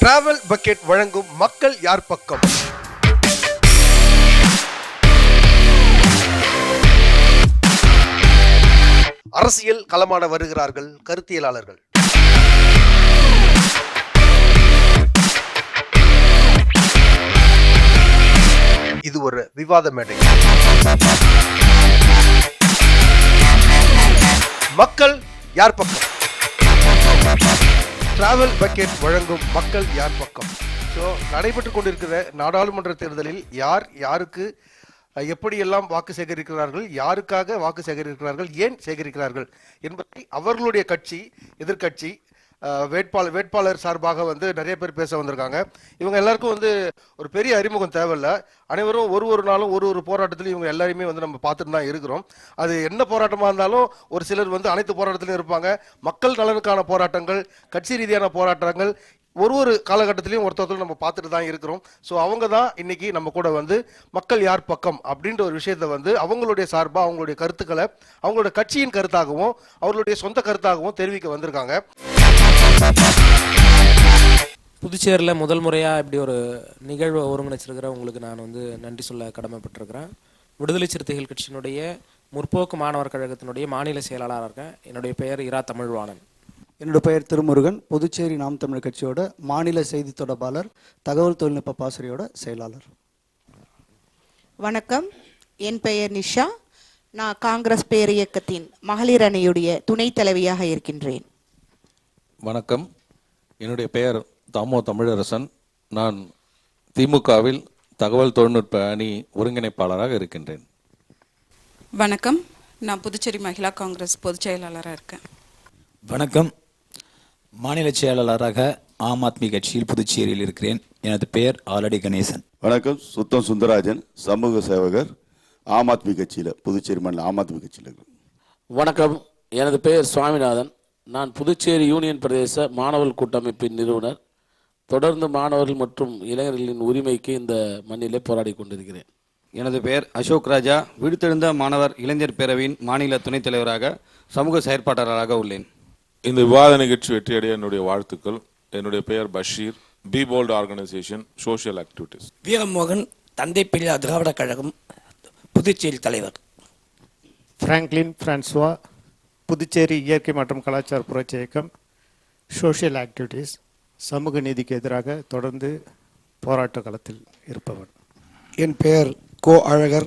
Travel bucket வழங்கும் மக்கள் யார் பக்கம்? அரசியல் களமான வருகிறார்கள் கருத்தியலாளர்கள். இது ஒரு விவாத மேடை. மக்கள் யார் பக்கம்? டிராவல் பக்கெட் வழங்கும் மக்கள் யார் பக்கம்? ஸோ நடைபெற்று கொண்டிருக்கிற நாடாளுமன்ற தேர்தலில் யார் யாருக்கு எப்படியெல்லாம் வாக்கு சேகரிக்கிறார்கள் யாருக்காக வாக்கு சேகரிக்கிறார்கள் ஏன் சேகரிக்கிறார்கள் என்பதை அவர்களுடைய கட்சி எதிர்க்கட்சி வேட்பாளர் வேட்பாளர் சார்பாக வந்து நிறைய பேர் பேச வந்திருக்காங்க. இவங்க எல்லாருக்கும் வந்து ஒரு பெரிய அறிமுகம் தேவையில்ல. அனைவரும் ஒரு ஒரு நாளும் ஒரு ஒரு போராட்டத்திலையும் இவங்க எல்லாருமே வந்து நம்ம பார்த்துட்டு தான் இருக்கிறோம். அது என்ன போராட்டமாக இருந்தாலும் ஒரு சிலர் வந்து அனைத்து போராட்டத்திலையும் இருப்பாங்க. மக்கள் நலனுக்கான போராட்டங்கள் கட்சி ரீதியான போராட்டங்கள் ஒரு ஒரு காலகட்டத்திலையும் ஒருத்தர் நம்ம பார்த்துட்டு தான் இருக்கிறோம். ஸோ அவங்க தான் இன்னைக்கு நம்ம கூட வந்து மக்கள் யார் பக்கம் அப்படின்ற ஒரு விஷயத்தை வந்து அவங்களுடைய சார்பாக அவங்களுடைய கருத்துக்களை அவங்களோட கட்சியின் கருத்தாகவும் அவர்களுடைய சொந்த கருத்தாகவும் தெரிவிக்க வந்திருக்காங்க. புதுச்சேரியில் முதல் முறையாக இப்படி ஒரு நிகழ்வை ஒருங்கிணைச்சிருக்கிற உங்களுக்கு நான் வந்து நன்றி சொல்ல கடமைப்பட்டிருக்கிறேன். விடுதலை சிறுத்தைகள் கட்சியினுடைய முற்போக்கு மாணவர் கழகத்தினுடைய மாநில செயலாளராக இருக்கேன். என்னுடைய பெயர் இரா தமிழ்வாணன். என்னோட பெயர் திருமுருகன். புதுச்சேரி நாம் தமிழ் கட்சியோட மாநில செய்தி தொடர்பாளர் தகவல் தொழில்நுட்ப பாசறையோட செயலாளர். வணக்கம். என் பெயர் நிஷா. நான் காங்கிரஸ் பேரியக்கத்தின் மகளிர் அணியுடைய துணைத் தலைவியாக இருக்கின்றேன். வணக்கம். என்னுடைய பெயர் தாமோ தமிழரசன். நான் திமுகவில் தகவல் தொழில்நுட்ப அணி ஒருங்கிணைப்பாளராக இருக்கின்றேன். வணக்கம். நான் புதுச்சேரி மகிழா காங்கிரஸ் பொதுச் செயலாளராக இருக்கேன். வணக்கம். மாநில செயலாளராக ஆம் ஆத்மி கட்சியில் புதுச்சேரியில் இருக்கிறேன். எனது பெயர் ஆலடி கணேசன். வணக்கம். சுத்தம் சுந்தராஜன் சமூக சேவகர் ஆம் ஆத்மி கட்சியில் புதுச்சேரி மாநில ஆம் ஆத்மி கட்சியில் இருக்கிறேன். வணக்கம். எனது பெயர் சுவாமிநாதன். நான் புதுச்சேரி யூனியன் பிரதேச மாணவர் கூட்டமைப்பின் நிறுவனர். தொடர்ந்து மாணவர்கள் மற்றும் இளைஞர்களின் உரிமைக்கு இந்த மண்ணிலே போராடி கொண்டிருக்கிறேன். எனது பெயர் அசோக் ராஜா. விடுத்தெழுந்த மாணவர் இளைஞர் பேரவையின் மாநில துணைத் தலைவராக சமூக செயற்பாட்டாளராக உள்ளேன். இந்த விவாத நிகழ்ச்சி வெற்றியடைய என்னுடைய வாழ்த்துக்கள். என்னுடைய பெயர் Basheer. B bold organisation social activities Veeramohan தந்தை பெரியார் திராவிட கழகம் புதுச்சேரி தலைவர். பிராங்க்லின் பிரான்சுவா புதுச்சேரி இயற்கை மற்றும் கலாச்சார புரட்சி இயக்கம் சோஷியல் ஆக்டிவிட்டீஸ் சமூக நீதிக்கு எதிராக தொடர்ந்து போராட்ட களத்தில் இருப்பவர். என் பெயர் கோ அழகர்.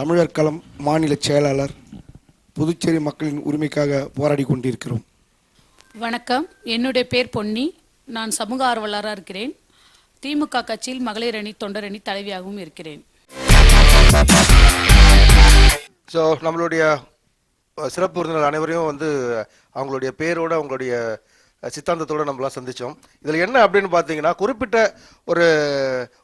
தமிழர் களம் மாநில செயலாளர். புதுச்சேரி மக்களின் உரிமைக்காக போராடி கொண்டிருக்கிறோம். வணக்கம். என்னுடைய பேர் பொன்னி. நான் சமூக ஆர்வலராக இருக்கிறேன். திமுக கட்சியில் மகளிர் அணி தொண்டர் அணி தலைவியாகவும் இருக்கிறேன். ஸோ நம்மளுடைய சிறப்பு விருந்தினர் அனைவரையும் வந்து அவங்களுடைய பேரோட அவங்களுடைய சித்தாந்தத்தோடு நம்மளாம் சந்தித்தோம் இதில் என்ன அப்படின்னு பார்த்தீங்கன்னா குறிப்பிட்ட ஒரு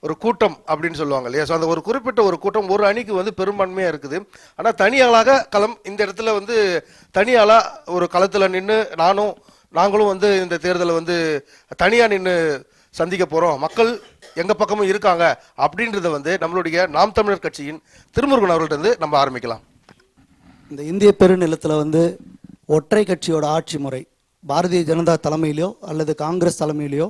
ஒரு கூட்டம் அப்படின்னு சொல்லுவாங்க இல்லையா? ஸோ அந்த ஒரு குறிப்பிட்ட ஒரு கூட்டம் ஒரு அணிக்கு வந்து பெரும்பான்மையாக இருக்குது. ஆனால் தனியாளாக களம் இந்த இடத்துல வந்து தனியாளாக ஒரு களத்தில் நின்று நானும் நாங்களும் வந்து இந்த தேர்தலை வந்து தனியாக நின்று சந்திக்க போகிறோம் மக்கள் எங்கள் பக்கமும் இருக்காங்க அப்படின்றத வந்து நம்மளுடைய நாம் தமிழர் கட்சியின் திருமுருகன் அவர்கள்ட்ட இருந்து நம்ம ஆரம்பிக்கலாம். இந்த இந்திய பெருநிலத்தில் வந்து ஒற்றை கட்சியோட ஆட்சி முறை பாரதிய ஜனதா தலைமையிலையோ அல்லது காங்கிரஸ் தலைமையிலையோ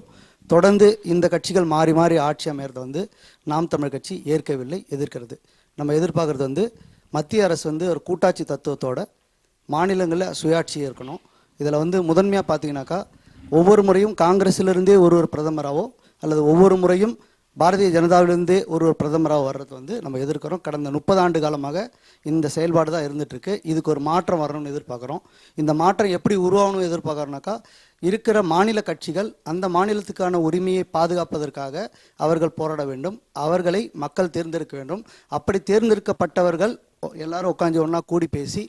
தொடர்ந்து இந்த கட்சிகள் மாறி மாறி ஆட்சி அமையறதை வந்து நாம் தமிழ் கட்சி ஏற்கவில்லை எதிர்க்கிறது. நம்ம எதிர்பார்க்குறது வந்து மத்திய அரசு வந்து ஒரு கூட்டாட்சி தத்துவத்தோட மாநிலங்களில் சுயாட்சி இருக்கணும் இதில் வந்து முதன்மையாக பார்த்தீங்கன்னாக்கா ஒவ்வொரு முறையும் காங்கிரஸிலிருந்தே ஒரு ஒரு பிரதமராகவோ அல்லது ஒவ்வொரு முறையும் பாரதிய ஜனதாவிலிருந்து ஒரு ஒரு பிரதமராக வர்றது வந்து நம்ம எதிர்க்கிறோம். கடந்த முப்பது ஆண்டு காலமாக இந்த செயல்பாடு தான் இருந்துகிட்ருக்கு இதுக்கு ஒரு மாற்றம் வரணும்னு எதிர்பார்க்குறோம். இந்த மாற்றம் எப்படி உருவாகணும்னு எதிர்பார்க்குறோம்னாக்கா இருக்கிற மாநில கட்சிகள் அந்த மாநிலத்துக்கான உரிமையை பாதுகாப்பதற்காக அவர்கள் போராட வேண்டும். அவர்களை மக்கள் தேர்ந்தெடுக்க வேண்டும். அப்படி தேர்ந்தெடுக்கப்பட்டவர்கள் எல்லாரும் உட்காந்து ஒன்றா கூடி பேசி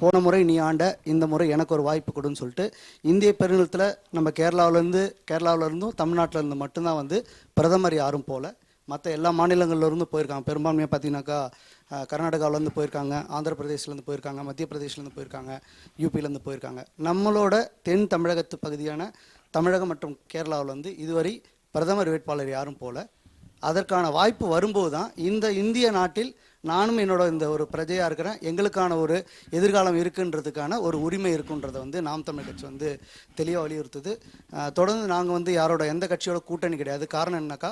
போன முறை நீ ஆண்ட இந்த முறை எனக்கு ஒரு வாய்ப்பு கொடுன்னு சொல்லிட்டு இந்திய பெருநிலத்தில் நம்ம கேரளாவிலேருந்து கேரளாவிலேருந்தும் தமிழ்நாட்டிலேருந்து மட்டும்தான் வந்து பிரதமர் யாரும் போல. மற்ற எல்லா மாநிலங்கள்லேருந்து போயிருக்காங்க. பெரும்பான்மையாக பார்த்தீங்கன்னாக்கா கர்நாடகாவிலேருந்து போயிருக்காங்க ஆந்திர பிரதேஷ்லேருந்து போயிருக்காங்க மத்திய பிரதேஷ்லேருந்து போயிருக்காங்க யூபிலேருந்து போயிருக்காங்க. நம்மளோட தென் தமிழகத்து பகுதியான தமிழகம் மற்றும் கேரளாவில் வந்து இதுவரை பிரதமர் வேட்பாளர் யாரும் போல. அதற்கான வாய்ப்பு வரும்போது தான் இந்த இந்திய நாட்டில் நானும் என்னோட இந்த ஒரு பிரஜையாக இருக்கிறேன். எங்களுக்கான ஒரு எதிர்காலம் இருக்குன்றதுக்கான ஒரு உரிமை இருக்குன்றதை வந்து நாம் தமிழ் கட்சி வந்து தெளிவாக வலியுறுத்துது. தொடர்ந்து நாங்கள் வந்து யாரோட எந்த கட்சியோட கூட்டணி கிடையாது. காரணம் என்னக்கா?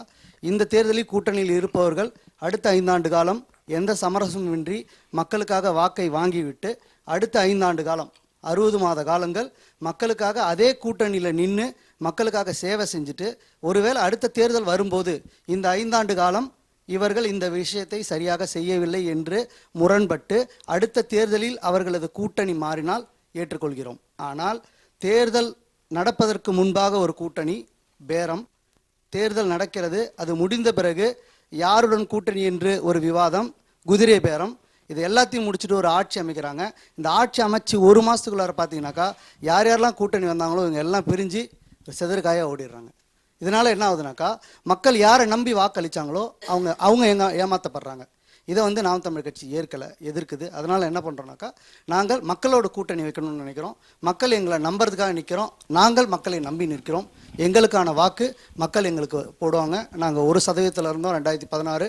இந்த தேர்தலில் கூட்டணியில் இருப்பவர்கள் அடுத்த ஐந்தாண்டு காலம் எந்த சமரசமின்றி மக்களுக்காக வாக்கை வாங்கிவிட்டு அடுத்த ஐந்தாண்டு காலம் அறுபது மாத காலங்கள் மக்களுக்காக அதே கூட்டணியில் நின்று மக்களுக்காக சேவை செஞ்சுட்டு ஒருவேளை அடுத்த தேர்தல் வரும்போது இந்த ஐந்தாண்டு காலம் இவர்கள் இந்த விஷயத்தை சரியாக செய்யவில்லை என்று முரண்பட்டு அடுத்த தேர்தலில் அவர்களது கூட்டணி மாறினால் ஏற்றுக்கொள்கிறோம். ஆனால் தேர்தல் நடப்பதற்கு முன்பாக ஒரு கூட்டணி பேரம். தேர்தல் நடக்கிறது அது முடிந்த பிறகு யாருடன் கூட்டணி என்று ஒரு விவாதம் குதிரை பேரம். இது எல்லாத்தையும் முடிச்சுட்டு ஒரு ஆட்சி அமைக்கிறாங்க. இந்த ஆட்சி அமைச்சு ஒரு மாதத்துக்குள்ளார பார்த்தீங்கன்னாக்கா யார் யாரெல்லாம் கூட்டணி வந்தாங்களோ இவங்க எல்லாம் பிரிஞ்சு செதற்காயாக ஓடிடுறாங்க. இதனால் என்ன ஆகுதுனாக்கா மக்கள் யாரை நம்பி வாக்களிச்சாங்களோ அவங்க அவங்க எங்க ஏமாற்றப்படுறாங்க இதை வந்து நாம் தமிழ் கட்சி ஏற்கலை எதிர்க்குது. அதனால் என்ன பண்ணுறோம்னாக்கா நாங்கள் மக்களோட கூட்டணி வைக்கணும்னு நினைக்கிறோம். மக்கள் எங்களை நம்புறதுக்காக நிற்கிறோம் நாங்கள் மக்களை நம்பி நிற்கிறோம். எங்களுக்கான வாக்கு மக்கள் எங்களுக்கு போடுவாங்க. நாங்கள் ஒரு சதவீதத்தில் இருந்தோம் ரெண்டாயிரத்தி பதினாறு.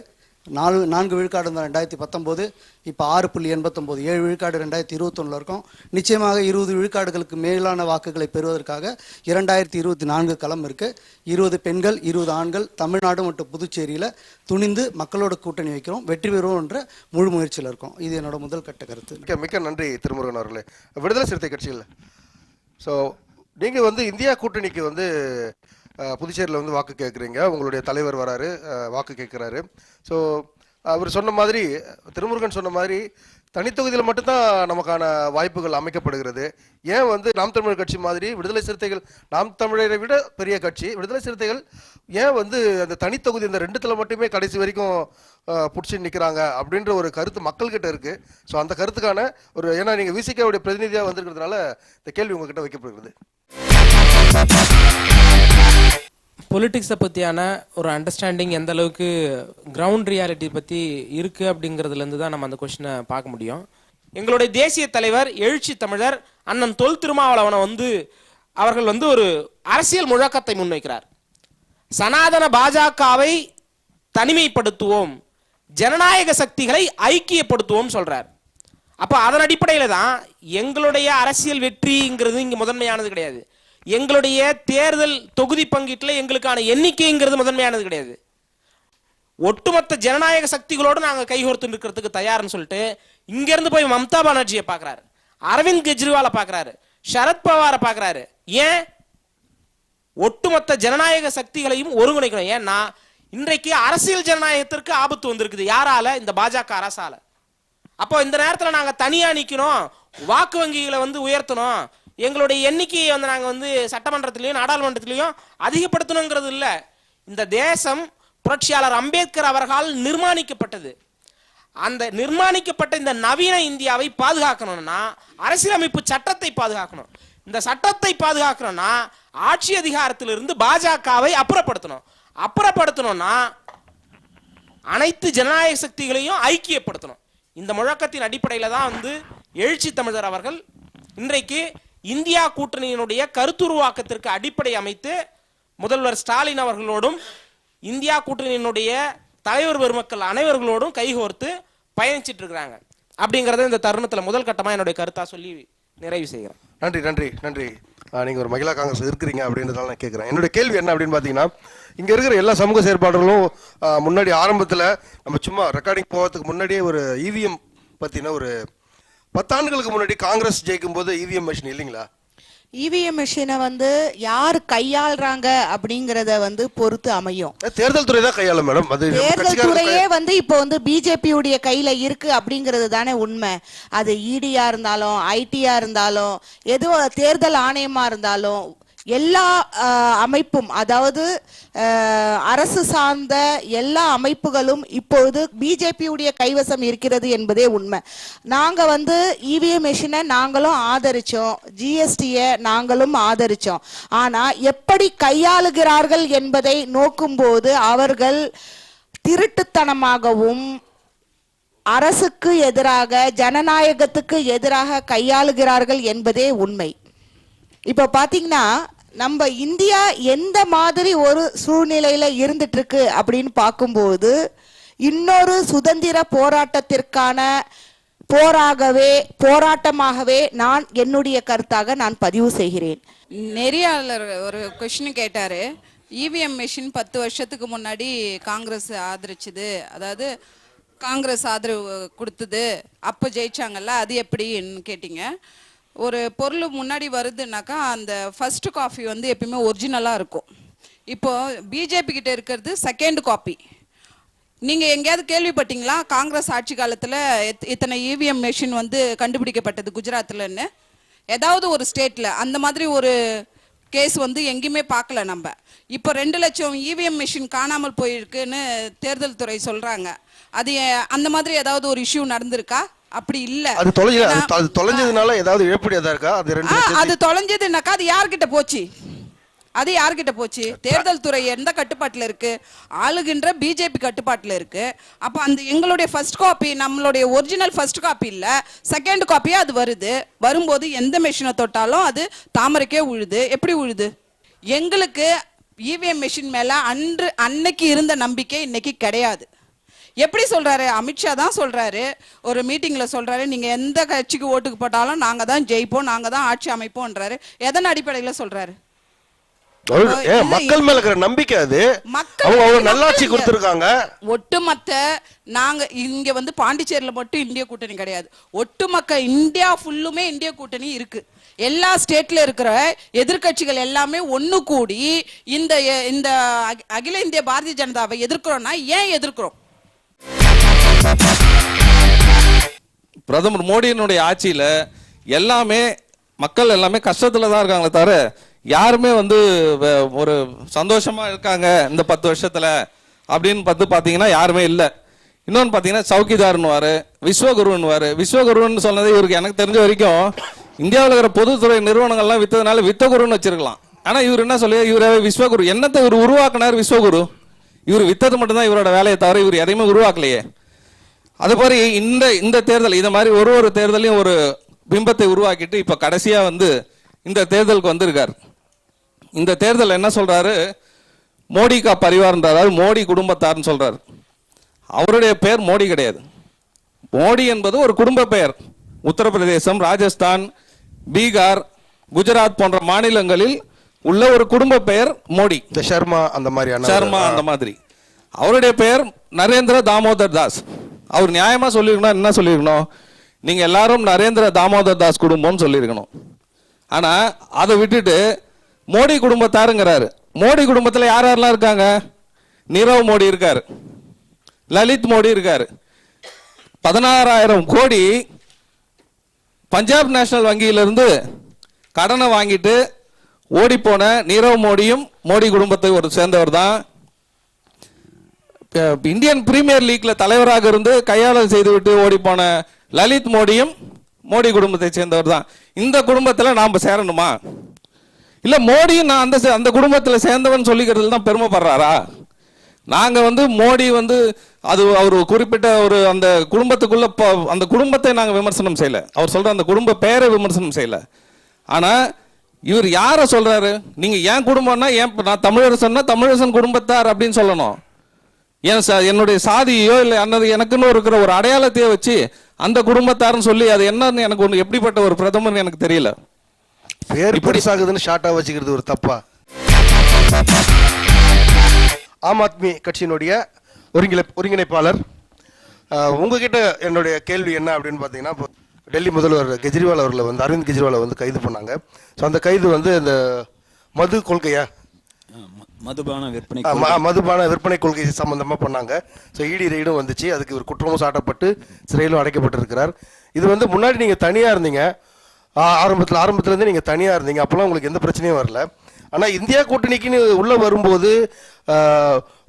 நாலு நான்கு விழுக்காடு இருந்தோம் ரெண்டாயிரத்தி பத்தொம்போது இப்போ ஆறு புள்ளி எண்பத்தொம்போது ஏழு விழுக்காடு ரெண்டாயிரத்தி இருபத்தொன்னில் இருக்கும். நிச்சயமாக இருபது விழுக்காடுகளுக்கு மேலான வாக்குகளை பெறுவதற்காக இரண்டாயிரத்தி இருபத்தி நான்கு களம் இருக்குது இருபது பெண்கள் இருபது ஆண்கள் தமிழ்நாடு மற்றும் புதுச்சேரியில் துணிந்து மக்களோட கூட்டணி வைக்கிறோம். வெற்றி பெறுவோம் என்ற முழு முயற்சியில் இருக்கும். இது என்னோட முதல் கட்ட கருத்து. மிக்க மிக்க நன்றி திருமுருகன் அவர்களே. விடுதலை சிறுத்தை கட்சியில். ஸோ நீங்கள் வந்து இந்தியா கூட்டணிக்கு வந்து புதுச்சேரியில் வந்து வாக்கு கேட்குறீங்க. உங்களுடைய தலைவர் வராரு வாக்கு கேட்குறாரு. ஸோ அவர் சொன்ன மாதிரி திருமுருகன் சொன்ன மாதிரி தனித்தொகுதியில் மட்டும்தான் நமக்கான வாய்ப்புகள் அமைக்கப்படுகிறது. ஏன் வந்து நாம் தமிழர் கட்சி மாதிரி விடுதலை சிறுத்தைகள் நாம் தமிழரை விட பெரிய கட்சி விடுதலை சிறுத்தைகள் ஏன் வந்து அந்த தனித்தொகுதி இந்த ரெண்டுத்தில் மட்டுமே கடைசி வரைக்கும் பிடிச்சி நிற்கிறாங்க அப்படின்ற ஒரு கருத்து மக்கள்கிட்ட இருக்கு. ஸோ அந்த கருத்துக்கான ஒரு ஏன்னா நீங்கள் விசிகாவுடைய பிரதிநிதியாக வந்திருக்கிறதுனால இந்த கேள்வி உங்ககிட்ட வைக்கப்படுகிறது. பொலிட்டிக்ஸை பற்றியான ஒரு அண்டர்ஸ்டாண்டிங் எந்த அளவுக்கு கிரவுண்ட் ரியாலிட்டி பற்றி இருக்குது அப்படிங்கிறதுலேருந்து தான் நம்ம அந்த கொஷினை பார்க்க முடியும். எங்களுடைய தேசிய தலைவர் எழுச்சி தமிழர் அண்ணன் தொல் திருமாவளவனை வந்து அவர்கள் வந்து ஒரு அரசியல் முழக்கத்தை முன்வைக்கிறார். சனாதன பாஜகவை தனிமைப்படுத்துவோம் ஜனநாயக சக்திகளை ஐக்கியப்படுத்துவோம் சொல்கிறார் அப்போ அதன் அடிப்படையில் தான் எங்களுடைய அரசியல் வெற்றிங்கிறது இங்கே முதன்மையானது கிடையாது. எங்களுடைய தேர்தல் தொகுதி பங்கீட்டில் எங்களுக்கான எண்ணிக்கைங்கிறது முதன்மையானது கிடையாது. ஒட்டுமொத்த ஜனநாயக சக்திகளோடு நாங்கள் கைகோர்த்து இருக்கிறதுக்கு தயார்னு சொல்லிட்டு இங்கேருந்து போய் மம்தா பானர்ஜியை பார்க்குறாரு அரவிந்த் கெஜ்ரிவாலை பார்க்குறாரு சரத்பவாரை பார்க்குறாரு ஏன்? ஒட்டுமொத்த ஜனநாயக சக்திகளையும் ஒருங்கிணைக்கணும். ஏன்னா இன்றைக்கு அரசியல் ஜனநாயகத்திற்கு ஆபத்து வந்திருக்குது. யாரால? இந்த பாஜக அரசால. அப்போ இந்த நேரத்தில் நாங்கள் தனியாக நிற்கணும் வாக்கு வங்கிகளை வந்து உயர்த்தணும். எங்களுடைய எண்ணிக்கையை வந்து நாங்கள் வந்து சட்டமன்றத்திலையும் நாடாளுமன்றத்திலையும் அதிகப்படுத்தணுங்கிறது இல்லை. இந்த தேசம் புரட்சியாளர் அம்பேத்கர் அவர்களால் நிர்மாணிக்கப்பட்டது. அந்த நிர்மாணிக்கப்பட்ட இந்த நவீன இந்தியாவை பாதுகாக்கணும்னா அரசியலமைப்பு சட்டத்தை பாதுகாக்கணும். இந்த சட்டத்தை பாதுகாக்கணும்னா ஆட்சி அதிகாரத்திலிருந்து பாஜகவை அப்புறப்படுத்தணும். அப்புறப்படுத்தணும்னா அனைத்து ஜனநாயக சக்திகளையும் ஐக்கியப்படுத்தணும். இந்த முழக்கத்தின் அடிப்படையில் தான் வந்து எழுச்சி தமிழர் அவர்கள் இன்றைக்கு இந்தியா கூட்டணியினுடைய கருத்துருவாக்கத்திற்கு அடிப்படை அமைத்து முதல்வர் ஸ்டாலின் அவர்களோடும் இந்தியா கூட்டணியினுடைய தலைவர் பெருமக்கள் அனைவர்களோடும் கைகோர்த்து பயணிச்சிட்டு இருக்கிறாங்க அப்படிங்கிறத இந்த தருணத்தில் முதல் கட்டமாக என்னுடைய கருத்தா சொல்லி நிறைவு செய்கிறேன். நன்றி நன்றி நன்றி. நீங்கள் ஒரு மகிழா காங்கிரஸ் இருக்கிறீங்க அப்படின்றதால நான் கேட்குறேன் என்னுடைய கேள்வி என்ன அப்படின்னு பார்த்தீங்கன்னா இங்கே இருக்கிற எல்லா சமூக செயற்பாடுகளும் முன்னாடி ஆரம்பத்தில் நம்ம சும்மா ரெக்கார்டிங் போகிறதுக்கு முன்னாடியே ஒரு இவிஎம் பற்றின ஒரு பத்தாண்டுகளுக்கு முன்னாடி காங்கிரஸ் ஜெயிக்கும் போது இவிஎம் மிஷின் இல்லைங்களா? இவிஎம் மிஷினை வந்து யார் கையாளுறாங்க அப்படிங்கறத வந்து பொறுத்து அமையும். தேர்தல் துறை தான் கையாளும் மேடம். அது தேர்தல் துறையே வந்து இப்போ வந்து பிஜேபியுடைய கையில இருக்கு அப்படிங்கிறது தானே உண்மை. அது இடியா இருந்தாலும் ஐடியா இருந்தாலும் எதுவோ தேர்தல் ஆணையமா இருந்தாலும் எல்லா அமைப்பும் அதாவது அரசு சார்ந்த எல்லா அமைப்புகளும் இப்பொழுது பிஜேபியுடைய கைவசம் இருக்கிறது என்பதே உண்மை. நாங்க வந்து இவிஎம் மிஷினை நாங்களும் ஆதரிச்சோம். ஜிஎஸ்டியை நாங்களும் ஆதரிச்சோம். ஆனா எப்படி கையாளுகிறார்கள் என்பதை நோக்கும்போது அவர்கள் திருட்டுத்தனமாகவும் அரசுக்கு எதிராக ஜனநாயகத்துக்கு எதிராக கையாளுகிறார்கள் என்பதே உண்மை. இப்போ பார்த்தீங்கன்னா நம்ம இந்தியா எந்த மாதிரி ஒரு சூழ்நிலையில் இருந்துட்டு இருக்கு அப்படின்னு பார்க்கும்போது இன்னொரு சுதந்திர போராட்டத்திற்கான போராகவே போராட்டமாகவே நான் என்னுடைய கருத்தாக நான் பதிவு செய்கிறேன். நெறியாளர் ஒரு கொஷின் கேட்டாரு. இவிஎம் மிஷின் பத்து வருஷத்துக்கு முன்னாடி காங்கிரஸ் ஆதரிச்சுது. அதாவது காங்கிரஸ் ஆதரவு கொடுத்தது. அப்போ ஜெயிச்சாங்கல்ல அது எப்படின்னு கேட்டிங்க. ஒரு பொருள் முன்னாடி வருதுன்னாக்கா அந்த ஃபர்ஸ்ட் காஃபி வந்து எப்பயுமே ஒரிஜினலாக இருக்கும். இப்போ பிஜேபி கிட்ட இருக்கிறது செகண்ட் காப்பி நீங்கள் எங்கேயாவது கேள்விப்பட்டீங்களா? காங்கிரஸ் ஆட்சி காலத்தில் எத்- இத்தனை இவிஎம் மெஷின் வந்து கண்டுபிடிக்கப்பட்டது குஜராத்லன்னு? ஏதாவது ஒரு ஸ்டேட்டில் அந்த மாதிரி ஒரு கேஸ் வந்து எங்கேயுமே பார்க்கல நம்ம. இப்போ ரெண்டு லட்சம் இவிஎம் மெஷின் காணாமல் போயிருக்குன்னு தேர்தல் துறை சொல்கிறாங்க அது அந்த மாதிரி ஏதாவது ஒரு இஷ்யூ நடந்திருக்கா? அப்படி இல்ல. அது தொலைஞ்சு ஏன்னா- அது- தொலைஞ்சதுனால ஏதாவது இழப்பீடு இருக்கா? அது ரெண்டு அது தொலைஞ்சதுன்னாக்கா அது யார்கிட்ட போச்சு? அது யார்கிட்ட போச்சு? தேர்தல் துறை எந்த கட்டுப்பாட்டுல இருக்கு? ஆளுகின்ற பிஜேபி கட்டுப்பாட்டுல இருக்கு. அப்ப அந்த எங்களுடைய ஃபர்ஸ்ட் காப்பி நம்மளுடைய ஒரிஜினல் ஃபர்ஸ்ட் காப்பி இல்ல. செகண்ட் காப்பியா அது வருது. வரும்போது எந்த மெஷினை தொட்டாலும் அது தாமரைக்கே உழுது. எப்படி உழுது? எங்களுக்கு இவிஎம் மெஷின் மேல அன்று அன்னைக்கு இருந்த நம்பிக்கை இன்னைக்கு கிடையாது. எப்படி சொல்றாரு? அமித்ஷா தான் சொல்றாரு. ஒரு மீட்டிங்ல சொல்றாரு நீங்க எந்த கட்சிக்கு ஓட்டுக்கு போட்டாலும் நாங்க தான் ஜெயிப்போம் நாங்க தான் ஆட்சி அமைப்போம்ன்றாரு. எதன் அடிப்படையில இல்ல, மக்கள் மேல இருக்கிற நம்பிக்கை அது. மக்கள் அவங்க நல்லாட்சி. கொடுத்துருக்காங்க. ஒட்டுமொத்த நாங்க இங்க வந்து பாண்டிச்சேரியில மட்டும் இந்திய கூட்டணி கிடையாது. ஒட்டுமொத்த இந்தியா ஃபுல்லுமே இந்திய கூட்டணி இருக்கு. எல்லா ஸ்டேட்ல இருக்கிற எதிர்க்கட்சிகள் எல்லாமே ஒண்ணு கூடி இந்த இந்த அகி- அகில இந்திய பாரதிய ஜனதாவை எதிர்க்கிறோம்னா ஏன் எதிர்க்கிறோம்? பிரதமர் மோடியினுடைய ஆட்சியில் எல்லாமே மக்கள் எல்லாமே கஷ்டத்தில் தான் இருக்காங்களே தவிர யாருமே வந்து வ- ஒரு சந்தோஷமா இருக்காங்க இந்த பத்து வருஷத்தில் அப்படின்னு பார்த்து பார்த்தீங்கன்னா யாருமே இல்லை. இன்னொன்று பார்த்தீங்கன்னா சவுக்கிதார்னுவார் விஸ்வகுருன்னுவார். விஸ்வகுருன்னு சொன்னது இவருக்கு எனக்கு தெரிஞ்ச வரைக்கும் இந்தியாவில் இருக்கிற பொதுத்துறை நிறுவனங்கள்லாம் வித்ததுனால வித்தகுருன்னு வச்சிருக்கலாம். ஆனால் இவர் என்ன சொல்லி இவர் விஸ்வகுரு. என்னத்தை இவர் உருவாக்குனார் விஸ்வகுரு? இவர் வித்தது மட்டும்தான் இவரோட வேலையை தவிர இவர் எதையுமே உருவாக்கலையே. அது மாதிரி இந்த இந்த தேர்தல் இது மாதிரி ஒரு ஒரு தேர்தலையும் ஒரு பிம்பத்தை உருவாக்கிட்டு இப்போ கடைசியாக வந்து இந்த தேர்தலுக்கு வந்திருக்கார். இந்த தேர்தல் என்ன சொல்றாரு? மோடி கா அதாவது மோடி குடும்பத்தார்னு சொல்றாரு. அவருடைய பெயர் மோடி கிடையாது. மோடி என்பது ஒரு குடும்ப பெயர். உத்தரப்பிரதேசம் ராஜஸ்தான் பீகார் குஜராத் போன்ற மாநிலங்களில் உள்ள ஒரு குடும்ப பெயர் மோடி. இந்த சர்மா அந்த மாதிரியான சர்மா அந்த மாதிரி. அவருடைய பெயர் நரேந்திர தாமோதர் தாஸ். அவர் நியாயமாக சொல்லியிருக்கணும் என்ன சொல்லியிருக்கணும்? நீங்கள் எல்லாரும் நரேந்திர தாமோதர் தாஸ் குடும்பம்னு சொல்லியிருக்கணும். ஆனால் அதை விட்டுட்டு மோடி குடும்பத்தாருங்கிறாரு. மோடி குடும்பத்தில் யார் யாரெல்லாம் இருக்காங்க? நீரவ் மோடி இருக்கார். லலித் மோடி இருக்கார். பதினாறாயிரம் கோடி பஞ்சாப் நேஷனல் வங்கியிலிருந்து கடனை வாங்கிட்டு ஓடிப்போன நீரவ் மோடியும் மோடி குடும்பத்தை ஒரு சேர்ந்தவர் தான். இந்தியன் பிரீமியர் லீக்ல தலைவராக இருந்து கையாளம் செய்துவிட்டு ஓடிப்போன லலித் மோடியும் மோடி குடும்பத்தை சேர்ந்தவர் தான். இந்த குடும்பத்தில் நாம் சேரணுமா? இல்லை மோடியும் நான் அந்த சே- அந்த குடும்பத்தில் சேர்ந்தவன் சொல்லிக்கிறதுல தான் பெருமைப்படுறாரா? நாங்கள் வந்து மோடி வந்து அது அவர் குறிப்பிட்ட ஒரு அந்த குடும்பத்துக்குள்ள அந்த குடும்பத்தை நாங்கள் விமர்சனம் செய்யலை. அவர் சொல்கிற அந்த குடும்ப பெயரை விமர்சனம் செய்யல. ஆனால் இவர் யாரை சொல்கிறாரு நீங்கள் ஏன் குடும்பம்னா ஏன் நான் தமிழரசன்னா தமிழரசன் குடும்பத்தார் அப்படின்னு சொல்லணும். ஏன் சார் என்னுடைய சாதியோ இல்லை அன்னது எனக்குன்னு இருக்கிற ஒரு அடையாளத்தையோ வச்சு அந்த குடும்பத்தார்னு சொல்லி அது என்னன்னு எனக்கு ஒன்று எப்படிப்பட்ட ஒரு பிரதமர்னு எனக்கு தெரியல. பேர் பெருசாகுதுன்னு ஷார்ட்டா வச்சுக்கிறது ஒரு தப்பா? ஆம் ஆத்மி கட்சியினுடைய ஒருங்கிணை ஒருங்கிணைப்பாளர் உங்ககிட்ட என்னுடைய கேள்வி என்ன அப்படின்னு பார்த்தீங்கன்னா இப்போ டெல்லி முதல்வர் கெஜ்ரிவால் அவர்களை வந்து அரவிந்த் கெஜ்ரிவாலை வந்து கைது பண்ணாங்க. ஸோ அந்த கைது வந்து இந்த மது கொள்கையா மதுபான விற்பனை மதுபான விற்பனை கொள்கை சம்பந்தமா பண்ணாங்க. ஸோ இடி ரெய்டும் வந்துச்சு. அதுக்கு ஒரு குற்றமும் சாட்டப்பட்டு சிறையிலும் அடைக்கப்பட்டிருக்கிறார். இது வந்து முன்னாடி நீங்க தனியா இருந்தீங்க. ஆரம்பத்துல ஆரம்பத்துல இருந்து நீங்க தனியா இருந்தீங்க. அப்போலாம் உங்களுக்கு எந்த பிரச்சனையும் வரல. ஆனா இந்தியா கூட்டணிக்குன்னு உள்ள வரும்போது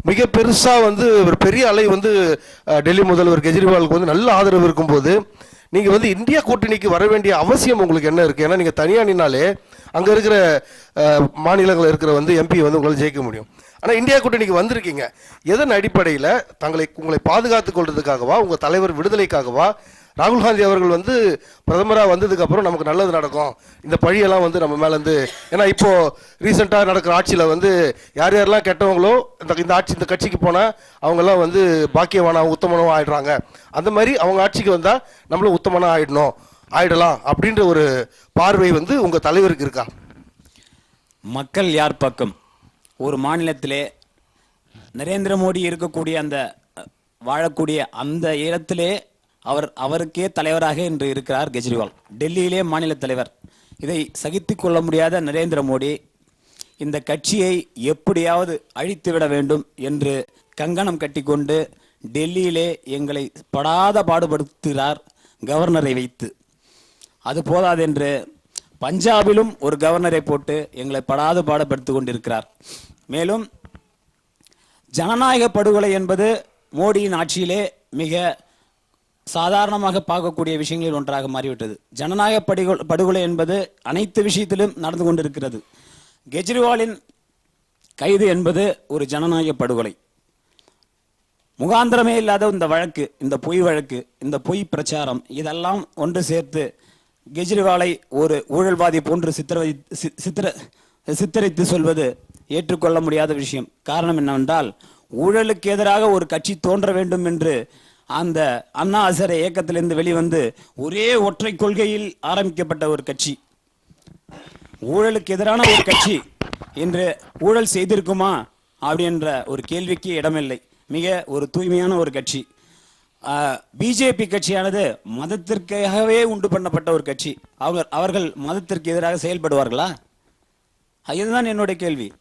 மிக பெருசா வந்து ஒரு பெரிய அலை வந்து டெல்லி முதல்வர் கெஜ்ரிவாலுக்கு வந்து நல்ல ஆதரவு இருக்கும்போது நீங்க வந்து இந்தியா கூட்டணிக்கு வர வேண்டிய அவசியம் உங்களுக்கு என்ன இருக்கு? ஏன்னா நீங்க தனியா நின்னாலே அங்கே இருக்கிற மாநிலங்களில் இருக்கிற வந்து எம்பி வந்து உங்களால் ஜெயிக்க முடியும். ஆனால் இந்தியா கூட்டணிக்கு வந்திருக்கீங்க. எதன் அடிப்படையில் தங்களை உங்களை பாதுகாத்துக் கொள்றதுக்காகவா உங்கள் தலைவர் விடுதலைக்காகவா ராகுல் காந்தி அவர்கள் வந்து பிரதமராக வந்ததுக்கப்புறம் நமக்கு நல்லது நடக்கும். இந்த பழியெல்லாம் வந்து நம்ம மேலேருந்து ஏன்னா இப்போ ரீசெண்டாக நடக்கிற ஆட்சியில் வந்து யார் யாரெல்லாம் கெட்டவங்களோ இந்த இந்த ஆட்சி இந்த கட்சிக்கு போனால் அவங்கெல்லாம் வந்து பாக்கியமான உத்தமனும் ஆயிடுறாங்க. அந்த மாதிரி அவங்க ஆட்சிக்கு வந்தால் நம்மளும் உத்தமனாக ஆயிடணும் ஆயிடலாம் அப்படின்ற ஒரு பார்வை வந்து உங்கள் தலைவருக்கு இருக்கா? மக்கள் யார் பக்கம்? ஒரு மாநிலத்திலே நரேந்திர மோடி இருக்கக்கூடிய அந்த வாழக்கூடிய அந்த இடத்திலே அவர் அவருக்கே தலைவராக இன்று இருக்கிறார் கெஜ்ரிவால். டெல்லியிலே மாநில தலைவர். இதை சகித்து கொள்ள முடியாத நரேந்திர மோடி இந்த கட்சியை எப்படியாவது அழித்துவிட வேண்டும் என்று கங்கணம் கட்டிக்கொண்டு டெல்லியிலே எங்களை படாத பாடுபடுத்துகிறார் கவர்னரை வைத்து. அது போதாதென்று பஞ்சாபிலும் ஒரு கவர்னரை போட்டு எங்களை படாது பாடப்படுத்தி கொண்டிருக்கிறார். மேலும் ஜனநாயக படுகொலை என்பது மோடியின் ஆட்சியிலே மிக சாதாரணமாக பார்க்கக்கூடிய விஷயங்களில் ஒன்றாக மாறிவிட்டது. ஜனநாயக படுகொ- படுகொலை என்பது அனைத்து விஷயத்திலும் நடந்து கொண்டிருக்கிறது. கெஜ்ரிவாலின் கைது என்பது ஒரு ஜனநாயக படுகொலை. முகாந்திரமே இல்லாத இந்த வழக்கு இந்த பொய் வழக்கு இந்த பொய் பிரச்சாரம் இதெல்லாம் ஒன்று சேர்த்து கெஜ்ரிவாலை ஒரு ஊழல்வாதி போன்று சித்திரவை சி- சித்திர சித்தரித்து சொல்வது ஏற்றுக்கொள்ள முடியாத விஷயம். காரணம் என்னவென்றால் ஊழலுக்கு எதிராக ஒரு கட்சி தோன்ற வேண்டும் என்று அந்த அண்ணா அசர இயக்கத்திலிருந்து வெளிவந்து ஒரே ஒற்றை கொள்கையில் ஆரம்பிக்கப்பட்ட ஒரு கட்சி. ஊழலுக்கு எதிரான ஒரு கட்சி என்று ஊழல் செய்திருக்குமா? அப்படின்ற ஒரு கேள்விக்கு இடமில்லை. மிக ஒரு தூய்மையான ஒரு கட்சி. பிஜேபி கட்சியானது மதத்திற்காகவே உண்டு பண்ணப்பட்ட ஒரு கட்சி. அவங்க அவர்கள் மதத்திற்கு எதிராக செயல்படுவார்களா? இதுதான் என்னுடைய கேள்வி.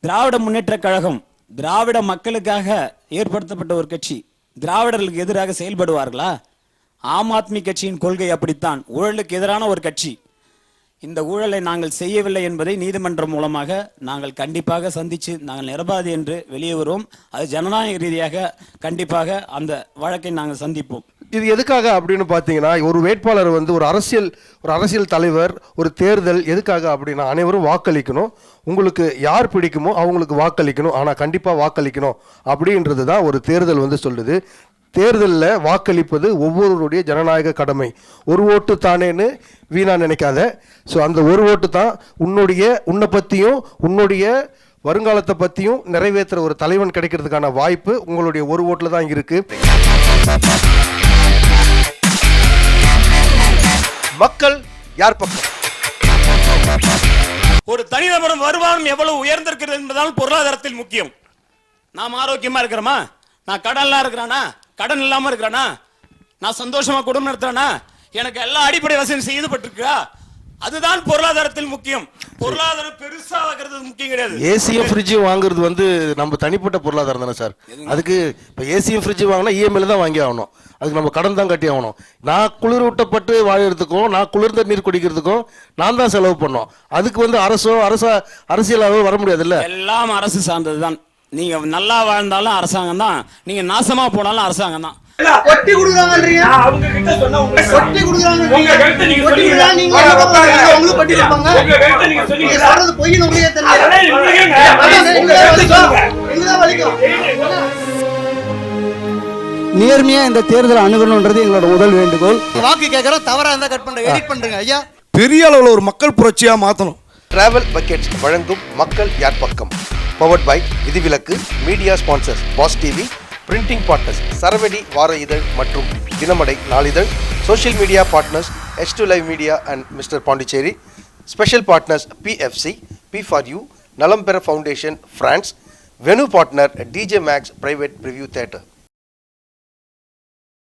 திராவிட முன்னேற்ற கழகம் திராவிட மக்களுக்காக ஏற்படுத்தப்பட்ட ஒரு கட்சி திராவிடர்களுக்கு எதிராக செயல்படுவார்களா? ஆம் ஆத்மி கட்சியின் கொள்கை அப்படித்தான். ஊழலுக்கு எதிரான ஒரு கட்சி இந்த ஊழலை நாங்கள் செய்யவில்லை என்பதை நீதிமன்றம் மூலமாக நாங்கள் கண்டிப்பாக சந்தித்து நாங்கள் நிரபாதி என்று வெளியே வருவோம். அது ஜனநாயக ரீதியாக கண்டிப்பாக அந்த வழக்கை நாங்கள் சந்திப்போம். இது எதுக்காக அப்படின்னு பார்த்தீங்கன்னா ஒரு வேட்பாளர் வந்து ஒரு அரசியல் ஒரு அரசியல் தலைவர் ஒரு தேர்தல் எதுக்காக அப்படின்னா அனைவரும் வாக்களிக்கணும். உங்களுக்கு யார் பிடிக்குமோ அவங்களுக்கு வாக்களிக்கணும். ஆனால் கண்டிப்பாக வாக்களிக்கணும் அப்படின்றது தான் ஒரு தேர்தல் வந்து சொல்லுது. தேர்தலில் வாக்களிப்பது ஒவ்வொருவருடைய ஜனநாயக கடமை. ஒரு ஓட்டு தானேன்னு வீணா நினைக்காத. ஸோ அந்த ஒரு ஓட்டு தான் உன்னுடைய உன்னை பற்றியும் உன்னுடைய வருங்காலத்தை பற்றியும் நிறைவேற்றுற ஒரு தலைவன் கிடைக்கிறதுக்கான வாய்ப்பு உங்களுடைய ஒரு ஓட்டில் தான் இருக்குது மக்கள் யார் பக்கம்? ஒரு தனிநபரும் வருமானம் எவ்வளவு உயர்ந்திருக்கிறது என்பதால் பொருளாதாரத்தில் முக்கியம். நாம் ஆரோக்கியமா இருக்கிறோமா? நான் கடன்லாம் இருக்கிறானா? கடன் இல்லாம இருக்கிறானா? நான் சந்தோஷமா குடும்பம் நடத்துறேனா? எனக்கு எல்லா அடிப்படை வசதி செய்யப்பட்டிருக்கா அதுதான் பொருளாதாரத்தில் முக்கியம். பொருளாதாரம் பெருசா ஆகிறது முக்கியம் கிடையாது. ஏசியும் ஃப்ரிட்ஜும் வாங்குறது வந்து நம்ம தனிப்பட்ட பொருளாதாரம் தானே சார்? அதுக்கு இப்போ ஏசியும் ஃப்ரிட்ஜும் வாங்கினா இஎம்ஐல தான் வாங்கி ஆகணும். அதுக்கு நம்ம கடன் தான் கட்டி ஆகணும். நான் குளிரூட்டப்பட்டு வாழறதுக்கும் நான் குளிர்ந்த நீர் குடிக்கிறதுக்கும் நான் தான் செலவு பண்ணோம். அதுக்கு வந்து அரசோ அரசா அரசியலாவோ வர முடியாதுல்ல? எல்லாம் அரசு சார்ந்ததுதான். நீங்க நல்லா வாழ்ந்தாலும் அரசாங்கம் தான். நீங்க நாசமா போனாலும் அரசாங்கம் தான். ஒட்டி குடுக்குறாங்கன்றீங்க? அவங்க கிட்ட சொன்னா ஒட்டி குடுக்குறாங்க உங்க கருத்தை நீங்க சொன்னீங்க நீங்க உங்களுக்கு பட்டி இருப்பாங்க உங்க கருத்தை நீங்க சொன்னீங்க சொல்றது பொய்னு உங்களுக்கே தெரியும்? உங்க கருத்தை சொல்லுங்க. எங்கதான் வலிக்கும்? நேர்மையா இந்த தேர்தலை அணுகணுன்றது எங்களோட முதல் வேண்டுகோள். வாக்கு கேட்கறோம் தவறா இருந்தா கட் பண்றேன் எடிட் பண்றேங்க ஐயா. பெரிய அளவில் ஒரு மக்கள் புரட்சியா மாற்றணும் டிராவல் பக்கெட்ஸ் வழங்கும் மக்கள் யார் பக்கம் பவர்ட் பை விதிவிலக்கு media sponsors Boss TV printing partners Saravedi வார இதழ் மற்றும் தினமடை நாளிதழ் social media partners H two live media and mister Pondicherry special partners BFC B for you நலம்பெற foundation France venue partner DJ Max private review theatre